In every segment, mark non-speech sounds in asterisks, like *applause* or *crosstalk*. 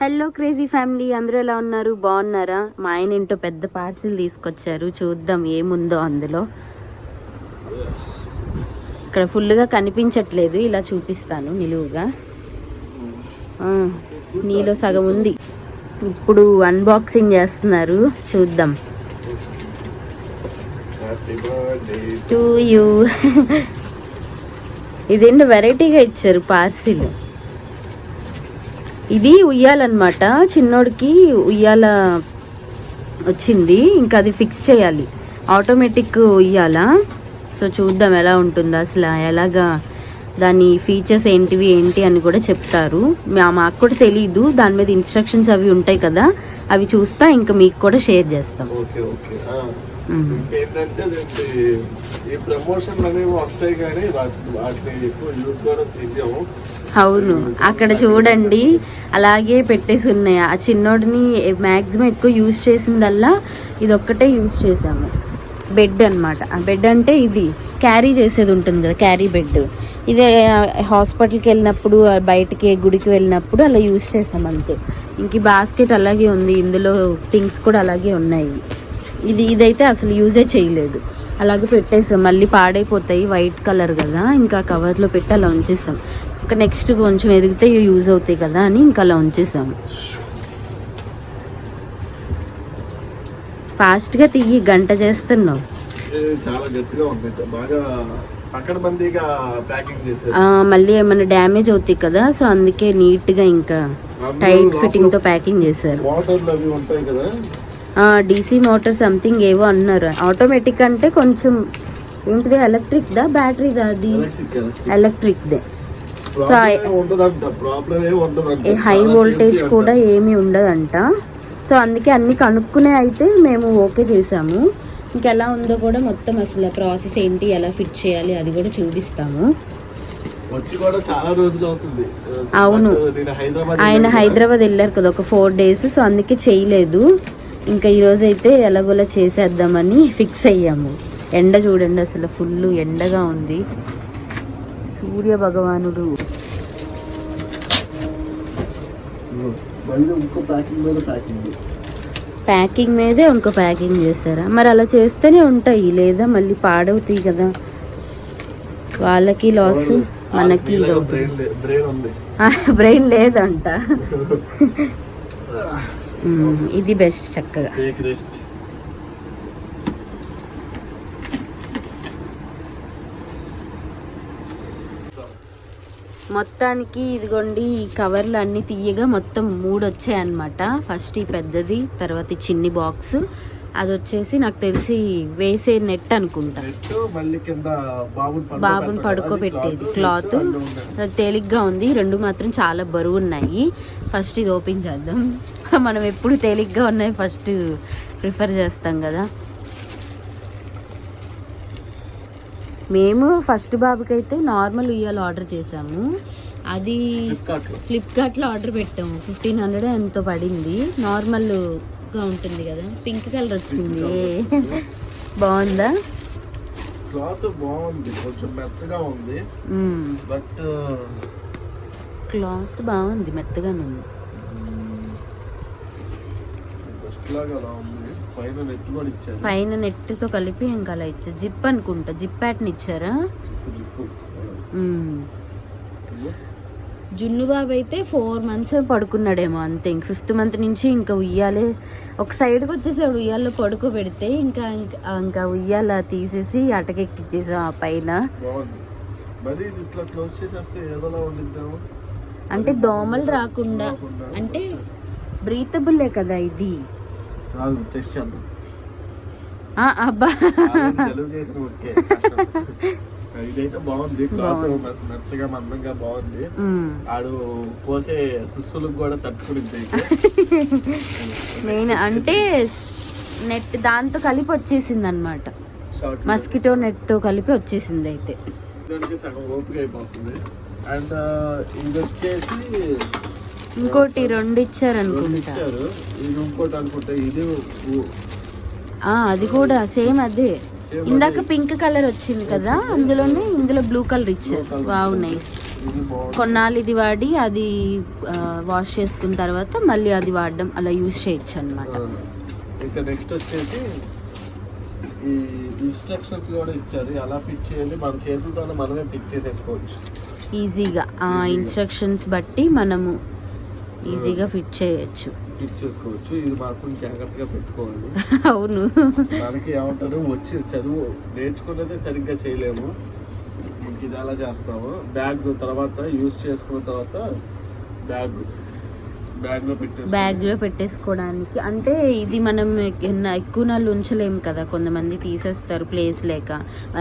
Hello crazy family అందరూ ఎలా ఉన్నారు? బాగున్నారా? మా ఆయన ఏంటో పెద్ద పార్సిల్ తీసుకొచ్చారు. చూద్దాం ఏముందో అందులో. ఇక్కడ ఫుల్గా కనిపించట్లేదు. ఇలా చూపిస్తాను నిలువుగా. నీలో సగం ఉంది. ఇప్పుడు అన్బాక్సింగ్ చేస్తున్నారు. చూద్దాం. టు యూ *laughs* ఇదేంటో వెరైటీగా ఇచ్చారు పార్సిల్ ఇది ఉయ్యాలన్నమాట. చిన్నోడికి ఉయ్యాల వచ్చింది. ఇంకా అది ఫిక్స్ చేయాలి. ఆటోమేటిక్ ఉయ్యాల. సో చూద్దాం ఎలా ఉంటుందో అసలు ఎలాగా దాని ఫీచర్స్ ఏంటివి ఏంటి అని కూడా చెప్తారు. మాకు కూడా తెలీదు. దాని మీద ఇన్స్ట్రక్షన్స్ అవి ఉంటాయి కదా. అవి చూస్తా ఇంకా మీకు కూడా షేర్ చేస్తాం. Okay okay. ఇంకేంటంటే అదేంటి, ఈ ప్రమోషన్లు అనేవి వస్తాయి కానీ వాటి- వాటిని ఎక్కువ యూజ్ కూడా చెయ్యము. అవును. అక్కడ చూడండి. అలాగే పెట్టేసి ఉన్నాయి. ఆ చిన్నోడిని మ్యాక్సిమం ఎక్కువ యూజ్ చేసిందల్లా ఇది ఒక్కటే యూజ్ చేసాము బెడ్ అన్నమాట. ఆ బెడ్ అంటే ఇది. క్యారీ చేసేది ఉంటుంది కదా క్యారీ బెడ్ ఇదే హాస్పిటల్కి వెళ్ళినప్పుడు బయటికి గుడికి వెళ్ళినప్పుడు అలా యూజ్ చేసాం అంతే. ఇంక బాస్కెట్ అలాగే ఉంది. ఇందులో థింగ్స్ కూడా అలాగే ఉన్నాయి. ఇది ఇదైతే అసలు యూజే చేయలేదు. అలాగే పెట్టేసాం. మళ్ళీ పాడైపోతాయి వైట్ కలర్ కదా ఇంకా కవర్లో పెట్టి అలా ఉంచేసాం. ఇంకా నెక్స్ట్ కొంచెం ఎదిగితే యూజ్ అవుతాయి కదా అని ఇంకా అలా ఉంచేసాము ఫాస్ట్గా తియ్యి గంట చేస్తున్నావు. మళ్ళీ ఏమైనా డ్యామేజ్ అవుతాయి కదా సో అందుకే నీట్గా ఇంకా టైట్ ఫిట్టింగ్తో ప్యాకింగ్ చేశారు. వాటర్లు అవి ఉంటాయి కదా డీసీ మోటార్ సంథింగ్ ఏవో అన్నారు. ఆటోమేటిక్ అంటే కొంచెం ఏంటిది? ఎలక్ట్రిక్ దా? బ్యాటరీదా అది? ఎలక్ట్రిక్ ఎలక్ట్రిక్ ఎలక్ట్రిక్ దే. ప్రాబ్లం ఏం ఉండదంట. ప్రాబ్లం ఏం ఉండదంట హై వోల్టేజ్ కూడా. ఏమీ ఉండదంట. సో అందుకే అన్ని కనుక్కునే అయితే మేము ఓకే చేసాము ఇంకెలా ఉందో కూడా మొత్తం అసలు ప్రాసెస్ ఏంటి? ఎలా ఫిట్ చేయాలి? అది కూడా చూపిస్తాము. వచ్చి కూడా చాలా రోజులు అవుతుంది. అవును. ఆయన. హైదరాబాద్ వెళ్ళారు కదా ఒక ఫోర్ డేస్ సో అందుకే చేయలేదు. ఇంకా ఈరోజు అయితే ఎలాగోలా చేసేద్దామని ఫిక్స్ అయ్యాము. ఎండ చూడండి అసలు ఫుల్ ఎండగా ఉంది. సూర్య భగవానుడు. ప్యాకింగ్ మీద ప్యాకింగ్. ప్యాకింగ్ మీదే ఇంకో ప్యాకింగ్ చేస్తారా మరి అలా చేస్తేనే ఉంటాయి లేదా మళ్ళీ పాడవుతాయి కదా. వాళ్ళకి లాస్ మనకి బ్రెయిన్ బ్రెయిన్ ఉంది. బ్రెయిన్ లేదంట. *laughs* ఇది బెస్ట్ చక్కగా. మొత్తానికి ఇదిగోండి ఈ కవర్లు అన్ని తీయగా మొత్తం మూడు వచ్చాయి అన్నమాట. ఫస్ట్ ఈ పెద్దది తర్వాత ఈ చిన్ని బాక్స్ అది వచ్చేసి నాకు తెలిసి వేసే నెట్ అనుకుంటా. బాబుని పడుకోబెట్టేది క్లాత్ తేలిగ్గా ఉంది. రెండు మాత్రం చాలా బరువు ఉన్నాయి. ఫస్ట్ ఇది ఓపెన్ చేద్దాం. మనం ఎప్పుడు తేలిగ్గా ఉన్నాయి ఫస్ట్ ప్రిఫర్ చేస్తాం కదా. మేము ఫస్ట్ బాబుకి అయితే నార్మల్ ఉయ్యాలు ఆర్డర్ చేసాము. అది. ఫ్లిప్కార్ట్లో ఆర్డర్ పెట్టాము. ఫిఫ్టీన్ హండ్రెడ్ ఎంతో పడింది. నార్మల్గా ఉంటుంది కదా. పింక్ కలర్ వచ్చింది. బాగుందా? క్లాత్ బాగుంది. కొంచెం మెత్తగా ఉంది. బట్ క్లాత్ బాగుంది మెత్తగానే ఉంది బెస్ట్ లాగా అలా ఉంది. పైన నెట్ కూడా ఇచ్చారు. పైన నెట్తో కలిపి ఇంకా అలా ఇచ్చారు. జిప్ అనుకుంటా. జిప్ ప్యాట్ని ఇచ్చారా. జున్ను బాబు అయితే ఫోర్ మంత్స్ పడుకున్నాడేమో అంతే. ఇంక ఫిఫ్త్ మంత్ నుంచి ఇంకా ఉయ్యాలే. ఒక సైడ్కి వచ్చేసాడు ఉయ్యాల్లో పడుకోబెడితే ఇంకా ఇంకా- ఇంకా ఉయ్యాల తీసేసి అటకెక్కిచ్చేసాం ఆ పైన. అంటే దోమలు రాకుండా. అంటే బ్రీతబుల్లే కదా ఇది. రాదు టెస్ట్ చేద్దాం. అబ్బా. ఆల్రెడీ తెలుగు చేసిన ఓకే కష్టం. ఇదైతే బాగుంది క్లాత్ మెత్తగా మందంగా బాగుంది. ఆడు పోసే సుస్సులకు కూడా నేను *laughs* అంటే నెట్ దాంతో కలిపి వచ్చేసింది అనమాట మస్కిటో నెట్తో కలిపి వచ్చేసింది అయితే. సగం ఓపిక అయిపోతుంది. అండ్ ఇది వచ్చేసి ఇంకోటి రెండు ఇచ్చారు ఇంకోటి అనుకుంటా ఇది అది కూడా సేమ్ అదే. ఇందాక పింక్ కలర్ వచ్చింది కదా అందులోనే ఇందులో బ్లూ కలర్ ఇచ్చారు. వావ్. నైస్. కొన్నాళ్ళు ఇది వాడి అది వాష్ చేసుకున్న తర్వాత మళ్ళీ అది వాడడం అలా యూజ్ చేయొచ్చు అనమాట ఇంకా నెక్స్ట్ వచ్చేసి ఈ ఇన్స్ట్రక్షన్స్ కూడా ఇచ్చారు. ఎలా చేయాలి మన చేతులతో మనమే చేసేసుకోవచ్చు. ఈజీగా. ఆ. ఇన్స్ట్రక్షన్స్ బట్టి మనము ఈజీగా ఫిట్ చేయొచ్చు. ఫిట్ చేసుకోవచ్చు. ఇది మాత్రం జాగ్రత్తగా పెట్టుకోవాలి. *laughs* అవును. మనకి ఏమంటారు? వచ్చి చదువు నేర్చుకున్నదే సరిగ్గా చేయలేము. ఇది ఎలా చేస్తాము. బ్యాగ్ తర్వాత యూజ్ చేసుకున్న తర్వాత బ్యాగ్ బ్యాగ్లో పెట్టేసి బ్యాగ్లో పెట్టేసుకోవడానికి. అంటే ఇది మనం ఎక్కువ నాళ్ళు ఉంచలేము కదా. కొంతమంది తీసేస్తారు ప్లేస్ లేక.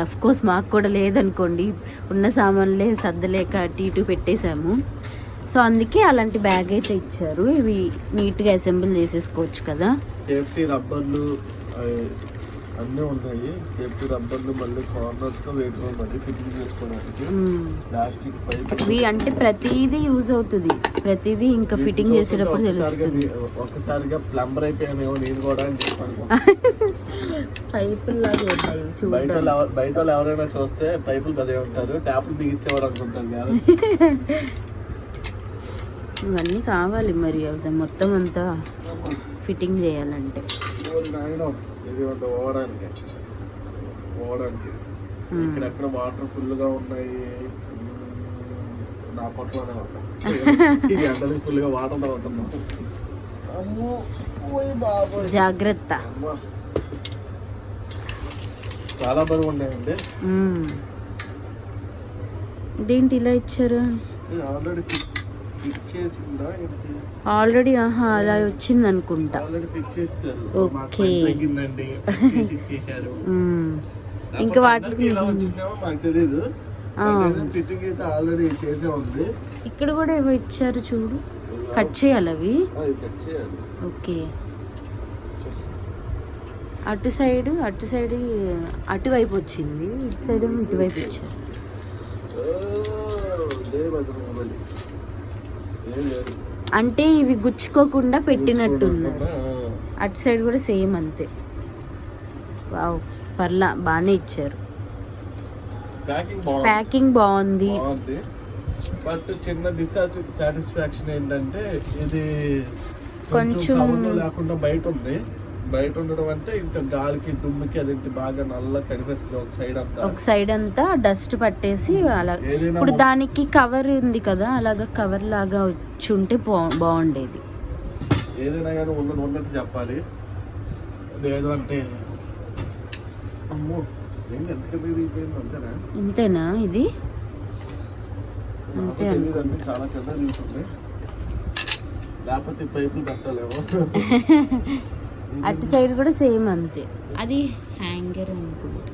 అఫ్ కోర్స్ మాకు కూడా లేదనుకోండి. ఉన్న సామాన్లే సర్దలేక అటు ఇటు పెట్టేశాము. సో అందుకే అలాంటి బ్యాగ్ అయితే ఇచ్చారు. ఇవి నీట్గా అసెంబుల్ చేసేసుకోవచ్చు కదా. సేఫ్టీ రబ్బర్లు అన్నీ ఉన్నాయి. సేఫ్టీ రబ్బర్లు మళ్ళీ కార్నర్స్తో వేటుగా మళ్ళీ ఫిట్టింగ్ చేసుకోవడానికి. Plastic pipe. ఇవి అంటే ప్రతిదీ యూజ్ అవుతుంది. ప్రతిదీ ఇంకా ఫిట్టింగ్ చేసేటప్పుడు తెలుస్తుంది. ఒక్కసారిగా ప్లంబర్ అయిపోయానేమో నేను కూడా పైపులు లాగా బయట బయట వాళ్ళు ఎవరైనా చూస్తే పైపులు పదే ఉంటారు. ట్యాపులు బిగించేవాడు అనుకుంటారు *laughs* ఇవన్నీ కావాలి మరి అది మొత్తం అంతా ఫిట్టింగ్ చేయాలంటే. ఇక్కడెక్కడ వాటర్ ఫుల్గా ఉన్నాయి? మ్మ్, నా పట్లోనే ఉన్నాయి. *laughs* వాటర్ తాగుతున్నాం జాగ్రత్త. చాలా బరువు ఉన్నాయండి. ఇదేంటి ఇలా ఇచ్చారు? ఆల్రెడీ ఆల్రెడీ ఆహా అలా వచ్చింది అనుకుంటా ఓకే. *laughs* ఇంకా వాటికి- ఇక్కడ కూడా ఏవో ఇచ్చారు చూడు. కట్ చేయాలి అవి? ఓకే. అటు సైడ్ అటు సైడ్ అటువైపు వచ్చింది. ఇటు సైడ్ ఏమో ఇటువైపు ఇచ్చారు ఓ, ఇదే బజరంగ బలి. ఏం లేదు. అంటే ఇవి గుచ్చుకోకుండా పెట్టినట్టున్నారు అటు సైడ్ కూడా సేమ్ అంతే. వావ్ పర్లా బాగానే ఇచ్చారు. ప్యాకింగ్ బాగుంది. బట్ చిన్న డిసాటిస్ఫాక్షన్ ఏంటంటే ఇది కొంచెం లేకుండా బయట ఉంది. బయట ఉండడం అంటే ఇంకా గాలికి దుమ్ముకి అదేంటి బాగా నల్ల కనిపిస్తుంది ఒక సైడ్ అంతా. ఒక సైడ్ అంతా డస్ట్ పట్టేసి అలా ఏదైనా ఇప్పుడు దానికి కవర్ ఉంది కదా అలాగా కవర్ లాగా వచ్చి ఉంటే బాగుండేది. ఏదైనా కానీ ఉన్నది ఉన్నట్టు చెప్పాలి. లేదు అంటే అమ్మో ఏంటి ఎంత కిందకి దిగిపోయింది అంతేనా? ఇంతేనా ఇది? అంతే చాలా దిగుతుంది లేకపోతే పైపులు పెట్టలేమో. *laughs* అటు సైడ్ కూడా సేమ్ అంతే. అది హ్యాంగర్ అనుకుంటా.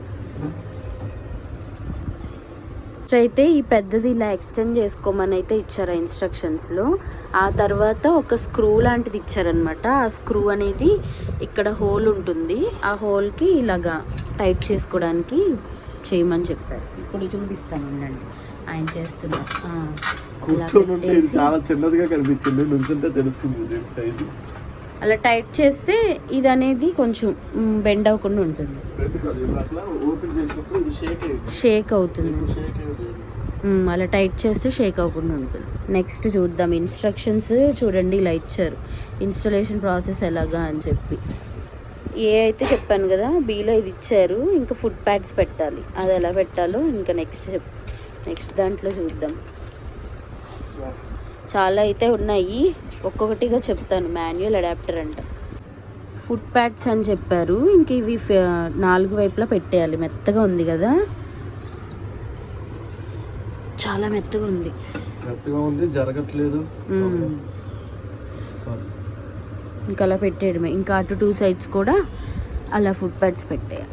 అయితే ఈ పెద్దది ఇలా ఎక్స్టెండ్ చేసుకోమని అయితే ఇచ్చారు ఇన్స్ట్రక్షన్స్లో ఆ తర్వాత ఒక స్క్రూ లాంటిది ఇచ్చారనమాట ఆ స్క్రూ అనేది ఇక్కడ హోల్ ఉంటుంది. ఆ హోల్కి ఇలాగా టైట్ చేసుకోవడానికి చేయమని చెప్పారు. ఇప్పుడు చూపిస్తాను ఉండండి. ఆయన చేస్తున్నారు చాలా చిన్నదిగా కనిపించింది. నుంచుంటే తెలుస్తుంది సైజు అలా టైట్ చేస్తే ఇది అనేది కొంచెం బెండ్ అవ్వకుండా ఉంటుంది. షేక్ అవుతుంది. అలా టైట్ చేస్తే షేక్ అవ్వకుండా ఉంటుంది. నెక్స్ట్ చూద్దాం. ఇన్స్ట్రక్షన్స్ చూడండి ఇలా ఇచ్చారు. ఇన్స్టలేషన్ ప్రాసెస్ ఎలాగా అని చెప్పి. ఏ అయితే చెప్పాను కదా బీలో ఇది ఇచ్చారు. ఇంకా ఫుడ్ ప్యాడ్స్ పెట్టాలి. అది ఎలా పెట్టాలో ఇంకా నెక్స్ట్ చెప్ నెక్స్ట్ దాంట్లో చూద్దాం. చాలా అయితే ఉన్నాయి. ఒక్కొక్కటిగా చెప్తాను. మాన్యువల్ అడాప్టర్ అంట. ఫుడ్ ప్యాడ్స్ అని చెప్పారు. ఇంక ఇవి నాలుగు వైపులా పెట్టేయాలి. మెత్తగా ఉంది కదా. చాలా మెత్తగా ఉంది. మెత్తగా ఉంది. జరగట్లేదు. ఇంకా అలా పెట్టేయడమే. ఇంకా అటు టూ సైడ్స్ కూడా అలా ఫుడ్ ప్యాడ్స్ పెట్టేయాలి.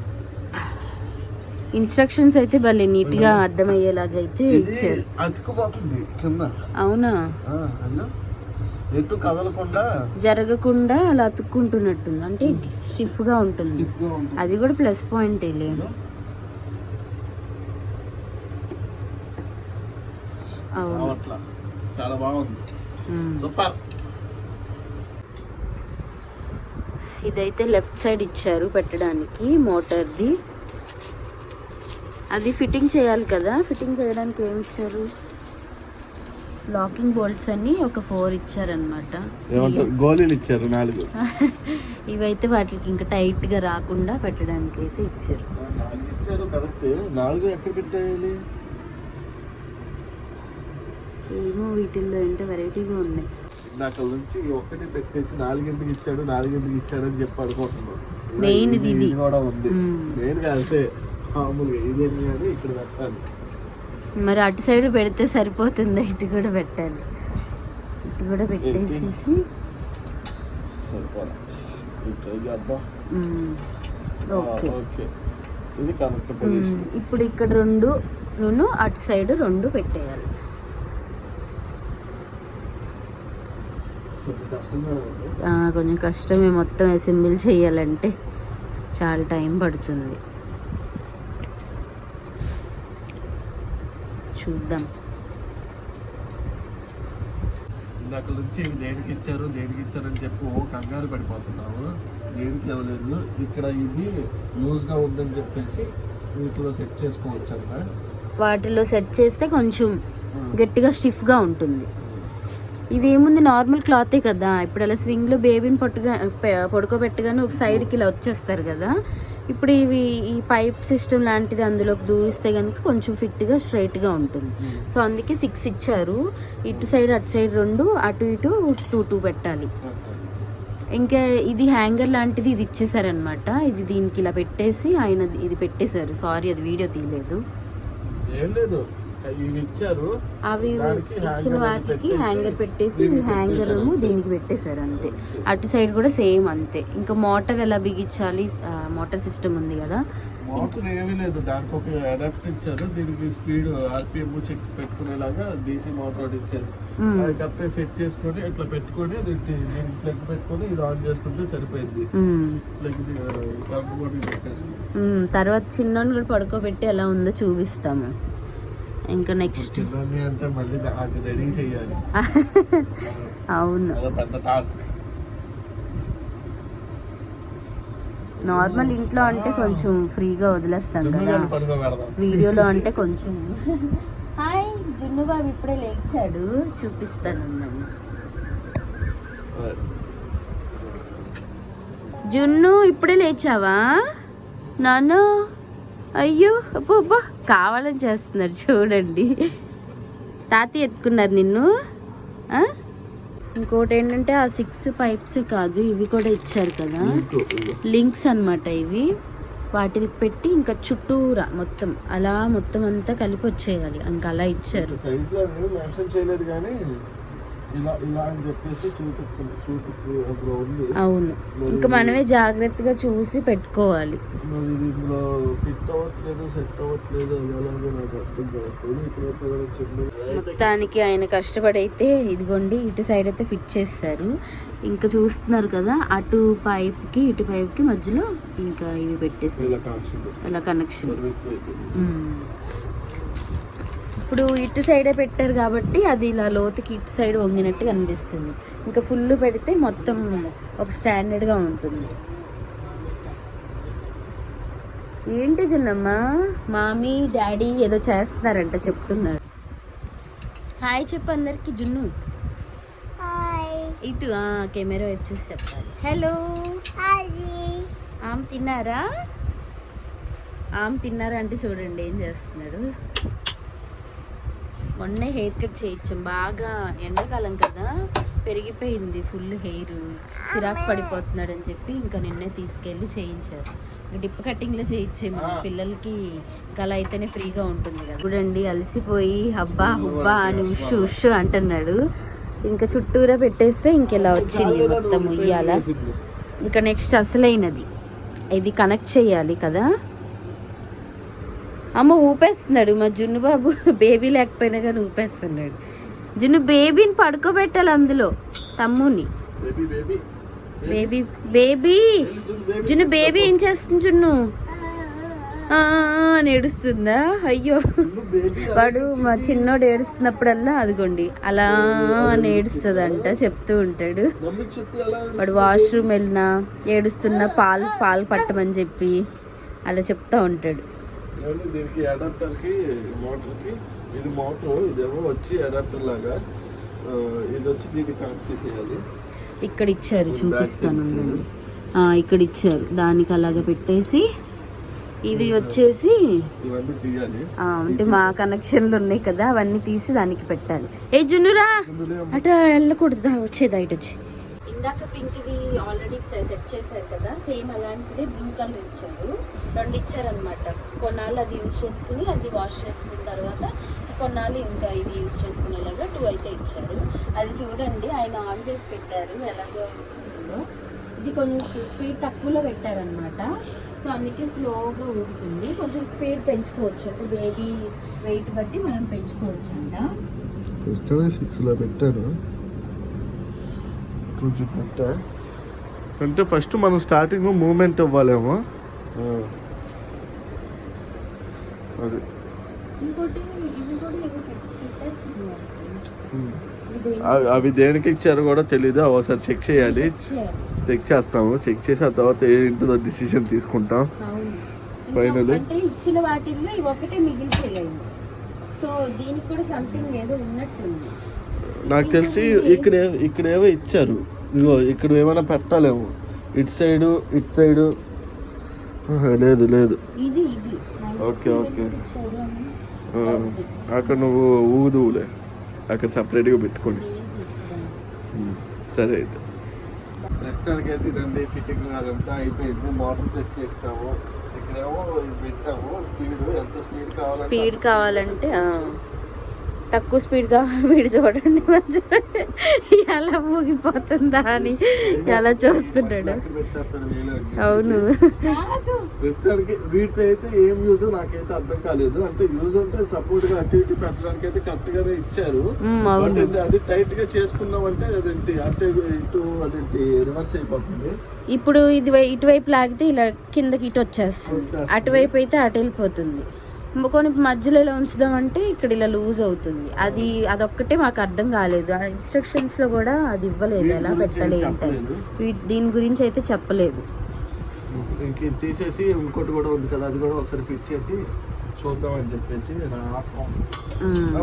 ఇన్స్ట్రక్షన్స్ అయితే భలే నీట్గా అర్థమయ్యేలాగా అయితే ఇచ్చారు. అతుకుపోతుంది కింద. అవునా? ఎటు కదలకుండా జరగకుండా అలా అతుక్కుంటున్నట్టుంది. అంటే స్టిఫ్గా ఉంటుంది. stiff గా ఉంటుంది. అది కూడా ప్లస్ పాయింట్ లేదు అవును. రావట్లా. చాలా బాగుంది. సూపర్. ఇదైతే లెఫ్ట్ సైడ్ ఇచ్చారు పెట్టడానికి మోటార్ది. అది ఫిట్టింగ్ చేయాలి కదా. ఫిట్టింగ్ చేయడానికి ఏమి ఇచ్చారు? లాకింగ్ బోల్ట్స్ అన్ని ఒక ఫోర్ ఇచ్చారనమాట గోళీలు ఇచ్చారు నాలుగు. *laughs* ఇవైతే వాటికి ఇంకా టైట్గా రాకుండా పెట్టడానికి అయితే ఇచ్చారు. నాలుగు ఇచ్చారు కరెక్ట్ నాలుగు ఎక్కడ పెట్టేయాలి? ఏమో వీటిల్లో ఏంటో వెరైటీగా ఉన్నాయి. నాకు నుంచి ఒక్కటి పెట్టేసి నాలుగు ఎందుకు ఇచ్చాడు నాలుగు ఎందుకు ఇచ్చాడు అని చెప్పి అనుకుంటున్నాను. Main ఇది. కూడా ఉంది. మెయిన్గా అంతే. మామూలుగా ఇదేంటి కానీ ఇక్కడ పెట్టాలి. మరి అటు సైడ్ పెడితే సరిపోతుంది ఇటు కూడా పెట్టాలి. ఇటు కూడా పెట్టేసేసి. ఇప్పుడు ఇక్కడ రెండు నువ్వు అటు సైడ్ రెండు పెట్టేయాలి. కొంచెం కష్టమే. మొత్తం అసెంబ్లీ చేయాలంటే చాలా టైం పడుతుంది. చూద్దాం. ఇందాక నుంచి దేనికి ఇచ్చారు దేనికి ఇచ్చారని చెప్పి ఓ కంగారు పడిపోతున్నాము దేనికి ఇవ్వలేదు. ఇక్కడ ఇది లూజ్గా ఉందని చెప్పేసి వీటిలో సెట్ చేసుకోవచ్చు అంట. వాటిలో సెట్ చేస్తే కొంచెం గట్టిగా స్టిఫ్గా ఉంటుంది. ఇది ఏముంది? నార్మల్ క్లాతే కదా. ఇప్పుడు అలా స్వింగ్లో బేబీని పట్టుగా పడుకోబెట్టగానే ఒక సైడ్కి ఇలా వచ్చేస్తారు కదా. ఇప్పుడు ఇవి ఈ పైప్ సిస్టమ్ లాంటిది అందులోకి దూరిస్తే కనుక కొంచెం ఫిట్గా స్ట్రైట్గా ఉంటుంది. సో అందుకే సిక్స్ ఇచ్చారు. ఇటు సైడ్ అటు సైడ్ రెండు అటు ఇటు టూ టూ పెట్టాలి. ఇంకా ఇది హ్యాంగర్ లాంటిది ఇది ఇచ్చేసారనమాట ఇది దీనికి ఇలా పెట్టేసి ఆయన ఇది పెట్టేశారు. సారీ అది వీడియో తీయలేదు. ఏం లేదు. ఇచ్చారు. అవి ఇచ్చిన వాటికి హ్యాంగర్ పెట్టేసి హ్యాంగర్. దీనికి పెట్టేశారు అంతే. అటు సైడ్ కూడా సేమ్ అంతే. ఇంకా మోటార్ ఎలా బిగించాలి? మోటార్ సిస్టమ్ ఉంది కదా. మోటార్ ఏమీ లేదు. దానికి ఒక అడాప్టర్ ఇచ్చారు. దీనికి స్పీడ్ ఆర్పిఎం చెక్ పెట్టుకునేలాగా డీసీ మోటార్ ఇచ్చారు. అది కరెక్ట్గా సెట్ చేసుకొని ఇట్లా పెట్టుకొని ప్లగ్ పెట్టుకొని ఇది ఆన్ చేసుకుంటే సరిపోయింది. ప్లగ్ కరెంట్ బోర్డు పెట్టేసుకుంటాం. తర్వాత చిన్నోని కూడా పడుకోబెట్టి ఎలా ఉందో చూపిస్తాము. ఇంకా నెక్స్ట్ *laughs* అవును. నార్మల్ ఇంట్లో అంటే కొంచెం ఫ్రీగా వదిలేస్తాం కదా. వీడియోలో *laughs* అంటే కొంచెం. హాయ్ జున్ను బాబు ఇప్పుడే లేచాడు. చూపిస్తాను జున్ను ఇప్పుడే లేచావా? నాన్న? అయ్యో అబ్బో అబ్బో. కావాలని చేస్తున్నారు చూడండి. తాతయ్య ఎత్తుకున్నారు నిన్ను? ఇంకోటి ఏంటంటే ఆ సిక్స్ పైప్స్ కాదు ఇవి కూడా ఇచ్చారు కదా. లింక్స్ అన్నమాట ఇవి. వాటికి పెట్టి ఇంకా చుట్టూరా మొత్తం అలా మొత్తం అంతా కలిపి వచ్చేయాలి. ఇంకా అలా ఇచ్చారు. ఇలా ఇలా అని చెప్పేసి చూపిస్తుంది చూపిస్తూ అందులో ఉంది. అవును. ఇంకా మనమే జాగ్రత్తగా చూసి పెట్టుకోవాలి. మరి ఇది ఇందులో ఫిట్ అవ్వట్లేదు సెట్ అవ్వట్లేదు అది ఎలాగో నాకు అర్థం కావట్లేదు. ఇక్కడ కూడా చిన్న మొత్తానికి ఆయన కష్టపడైతే ఇదిగోండి ఇటు సైడ్ అయితే ఫిట్ చేస్తారు. ఇంకా చూస్తున్నారు కదా అటు పైప్కి ఇటు పైప్కి మధ్యలో ఇంకా ఇవి పెట్టేసారు ఇలా కనెక్షన్ అలా కనెక్షన్ బరువు ఎక్కువైపోయింది. మ్మ్. ఇప్పుడు ఇటు సైడే పెట్టారు కాబట్టి అది ఇలా లోతుకి ఇటు సైడ్ వంగినట్టు కనిపిస్తుంది. ఇంకా ఫుల్ పెడితే మొత్తం ఒక స్టాండర్డ్గా ఉంటుంది. ఏంటి చిన్నమ్మ? మామీ డాడీ ఏదో చేస్తున్నారంట చెప్తున్నారు. హాయ్ చెప్పు అందరికి జున్ను. ఇటు కెమెరా వైపు చూసి చెప్పాలి. హలో ఆమె తిన్నారా? ఆమె తిన్నారా అంటే చూడండి ఏం చేస్తున్నాడు మొన్నే హెయిర్ కట్ చేయించాం. బాగా ఎండాకాలం కదా పెరిగిపోయింది ఫుల్ హెయిర్. చిరాకు పడిపోతున్నాడు అని చెప్పి ఇంకా నిన్నే తీసుకెళ్ళి చేయించారు. డిప్ కటింగ్లో చేయించాము పిల్లలకి. కళ అయితేనే ఫ్రీగా ఉంటుంది కదా. చూడండి అలసిపోయి హబ్బా హుబ్బా అని ఉష్ ఉష్ అంటున్నాడు. ఇంకా చుట్టూరా పెట్టేస్తే ఇంకెలా వచ్చింది మొత్తం ఉయ్యాల. ఇంకా నెక్స్ట్ అసలైనది. ఇది కనెక్ట్ చేయాలి కదా. అమ్మ ఊపేస్తున్నాడు మా జున్ను బాబు. బేబీ లేకపోయినా కానీ ఊపేస్తున్నాడు. జున్ను బేబీని పడుకోబెట్టాలి అందులో తమ్ముని బేబీ బేబీ. జున్ను బేబీ ఏం చేస్తుంది జున్ను? ఏడుస్తుందా? అయ్యో. వాడు మా చిన్నోడు ఏడుస్తున్నప్పుడల్లా అదిగోండి అలా అని ఏడుస్తుందంట చెప్తూ ఉంటాడు. వాడు వాష్రూమ్ వెళ్ళినా ఏడుస్తున్నా పాలు పాలు పట్టమని చెప్పి అలా చెప్తా ఉంటాడు. ఏమండి? దీనికి అడాప్టర్కి మోటార్కి ఇది మోటార్ ఇదేమో వచ్చి అడాప్టర్ లాగా ఇది వచ్చి దీన్ని కనెక్ట్ చేసేయాలి. ఇక్కడ ఇచ్చారు చూపిస్తాను ఇక్కడ ఇచ్చారు దానికి అలాగ పెట్టేసి ఇది వచ్చేసి తీయాలి. ఆ, అంటే మా కనెక్షన్లు ఉన్నాయి కదా అవన్నీ తీసి దానికి పెట్టాలి. ఏ జున్నురా! అట వెళ్ళకూడదు. వచ్చేది ఇటు వచ్చి. ఇందాక పింక్ ఇది ఆల్రెడీ సెట్ చేశారు కదా సేమ్ అలాంటిదే బ్లూ కలర్ ఇచ్చారు. రెండు ఇచ్చారనమాట కొన్నాళ్ళు అది యూజ్ చేసుకుని అది వాష్ చేసుకున్న తర్వాత కొన్నాళ్ళు ఇంకా ఇది యూజ్ చేసుకునేలాగా టూ అయితే ఇచ్చారు. అది చూడండి ఆయన ఆన్ చేసి పెట్టారు ఎలాగో ఉంటుందో ఇది కొంచెం స్పీడ్ తక్కువలో పెట్టారనమాట సో అందుకే స్లోగా ఊరుతుంది. కొంచెం స్పీడ్ పెంచుకోవచ్చు. అంటే బేబీ వెయిట్ బట్టి మనం పెంచుకోవచ్చు అంట సిక్స్లో పెట్టాను. కొంచెం అంటే ఫస్ట్ మనం స్టార్టింగ్ మూమెంట్ ఇవ్వాలేమో. అది. అవి- దేనికి ఇచ్చారో కూడా తెలీదు. అవి ఒకసారి చెక్ చేయాలి. చెక్ చేస్తాము. చెక్ చేసి ఆ తర్వాత ఏంటిదో డిసిషన్ తీసుకుంటాం. Finally? అంటే ఇచ్చిన వాటిల్లో ఒకటే మిగిలిపోయాయి. సో దీనికి కూడా సంథింగ్ ఏదో ఉన్నట్టుంది. నాకు తెలిసి ఇక్కడ ఇక్కడేవో ఇచ్చారు. ఇగో ఇక్కడ ఏమైనా పెట్టాలేమో. ఇటు సైడు ఇటు సైడు. లేదు లేదు. ఇది ఇది. నాకు ఓకే, ఓకే. అక్కడ నువ్వు ఊదువులే. అక్కడ సపరేట్గా పెట్టుకోండి సరే అయితే. ప్రస్తుతానికి అయితే ఇదండి ఫిట్టింగ్ అదంతా అయిపోయింది. మోటార్ సెట్ చేస్తాము. ఇక్కడేమో పెట్టాము. స్పీడ్ ఎంత స్పీడ్ కావాలంటే స్పీడ్ కావాలంటే. తక్కువ స్పీడ్ కావాలి వీడు చూడండి ఎలా ఊగిపోతుందా అని ఎలా చూస్తున్నాడు. అవును. ప్రస్తుతానికి వీటితో అయితే ఏం యూజ్ నాకైతే అర్థం కాలేదు. అంటే యూజ్ అంటే సపోర్ట్గా అటు ఇటు పెట్టడానికి అయితే కరెక్ట్ గానే ఇచ్చారు అది టైట్గా చేసుకున్నాం అంటే అదేంటి అటు ఇటు అదేంటి రివర్స్ అయిపోతుంది. ఇప్పుడు ఇది ఇటువైపు లాగితే ఇలా కిందకి ఇటు వచ్చేస్తుంది. అటువైపు అయితే అటు వెళ్ళిపోతుంది. కొన్ని మధ్యలో ఇలా ఉంచుదామంటే ఇక్కడ ఇలా లూజ్ అవుతుంది. అది అదొక్కటే మాకు అర్థం కాలేదు. ఆ ఇన్స్ట్రక్షన్స్లో కూడా అది ఇవ్వలేదు. ఎలా గురించి పెట్టాలి ఏం ఏంటని చెప్పలేదు. వీ- దీని గురించి అయితే చెప్పలేదు. తీసేసి ఇంకోటి కూడా ఉంది కదా అది కూడా ఒకసారి ఫిట్ చేసి చూద్దాం అని చెప్పేసి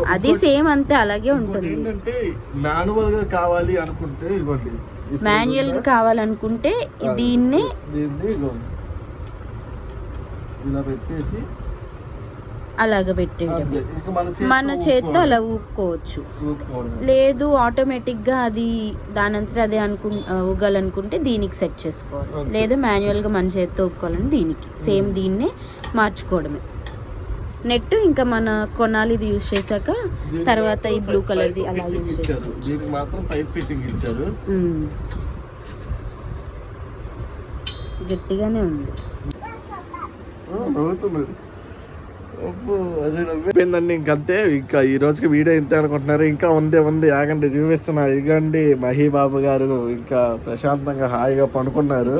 అది సేమ్ అంతే అలాగే ఉంటుంది. ఏంటంటే మాన్యువల్గా కావాలి అనుకుంటే ఇవ్వండి. మాన్యువల్గా? కావాలనుకుంటే దీన్నే దీన్ని ఇలా పెట్టేసి అలాగ పెట్టేయడం. మన చేత్తో అలా ఊపుకోవచ్చు. లేదు ఆటోమేటిక్గా అది దానంతట అదే అనుకు ఊగాలనుకుంటే దీనికి సెట్ చేసుకోవాలి. లేదా మాన్యువల్గా మన చేత్తో ఊపుకోవాలని దీనికి. సేమ్ దీన్నే మార్చుకోవడమే. నెట్ ఇంకా మన కొనాలి ఇది యూజ్ చేశాక తర్వాత ఈ బ్లూ పైప్ కలర్ ది అలా యూజ్ ఉమ్. గట్టిగానే ఉంది. అయిపోయిందండి ఇంకంతే. ఇంకా ఈ రోజుకి వీడియో ఇంతే అనుకుంటున్నారు. ఇంకా ఉంది ఉంది. ఆగండి చూపిస్తున్నా. ఇగండి మహీబాబు గారు ఇంకా ప్రశాంతంగా హాయిగా పడుకున్నారు.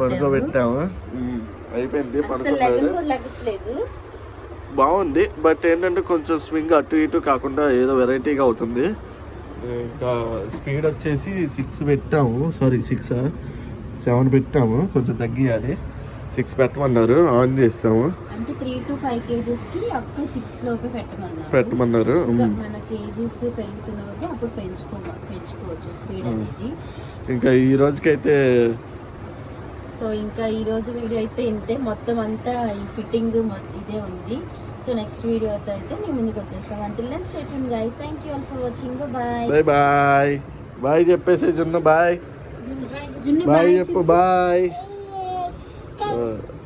పడుకోబెట్టాము. అయిపోయింది పడుకున్నారు. బాగుంది. బట్ ఏంటంటే కొంచెం స్వింగ్ అటు ఇటు కాకుండా ఏదో వెరైటీగా అవుతుంది. ఇంకా స్పీడ్ వచ్చేసి సిక్స్ పెట్టాము. Sorry six? సెవెన్ పెట్టాము. కొంచెం తగ్గియాలి. సిక్స్ పెట్టమన్నారు. ఆన్ చేస్తాము. అంటే త్రీ టు ఫైవ్ కేజెస్కి అప్ టు సిక్స్ లోపే పెట్టమన్నారు. పెట్టమన్నారు. మన కేజీస్ పెరుగుతున్న కొద్దీ అప్పుడు పెంచుకో పెంచుకోవచ్చు స్పీడ్. అనేది. ఇంకా ఈ రోజుకైతే సో ఇంకా ఈ రోజు వీడియో అయితే ఇంతే. మొత్తం అంతా ఈ ఫిట్టింగ్ ఇదే ఉంది. సో నెక్స్ట్ వీడియోతో అయితే మేము ముందుకు వచ్చేస్తాం. అంటే లెన్స్ state guys thank you all for watching bye bye bye. Bye చెప్పేసి జున్ను బాయ్. బాయ్. చెప్పు బాయ్. 嗯。